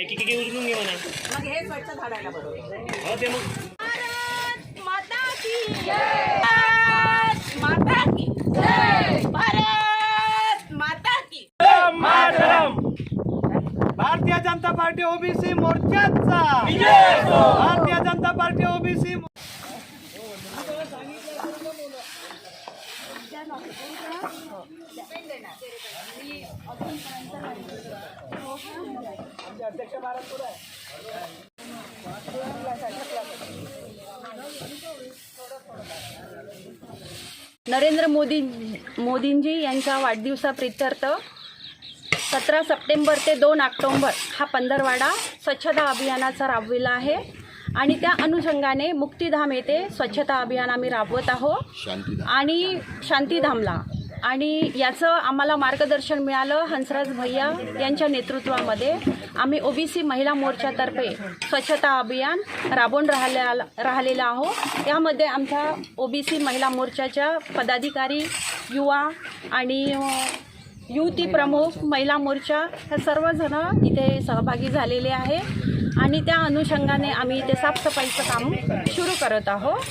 एक एक एक उचलून घे म्हणा मग हे स्वच्छ झाडायला बरोबर. हो ते मग. भारत माता की जय. भारत माता की जय. भारत माता की भारतीय जनता पार्टी ओबीसी मोर्चाचा. भारतीय जनता पार्टी ओबीसी नरेंद्र मोदी मोदींजी यांच्या वाढदिवसाप्रित्यर्थ सतरा सप्टेंबर ते दोन ऑक्टोंबर हा पंधरवाडा स्वच्छता अभियानाचा राबविला आहे आणि त्या अनुषंगाने मुक्तिधाम येथे स्वच्छता अभियान आम्ही राबवत आहोत आणि शांतीधामला आणि याचं आम्हाला मार्गदर्शन मिळालं हंसराज भैया यांच्या नेतृत्वामध्ये. आम्ही ओबीसी महिला मोर्चातर्फे स्वच्छता अभियान राबवून राहिल्या राहिलेलं आहोत यामध्ये आमच्या ओबीसी महिला मोर्चाच्या पदाधिकारी युवा आणि युती युवती प्रमुख महिला मोर्चा ह्या सर्वजण इथे सहभागी झालेले आहे. आणि त्या अनुषंगाने आम्ही इथे साफसफाईचं काम सुरू करत आहोत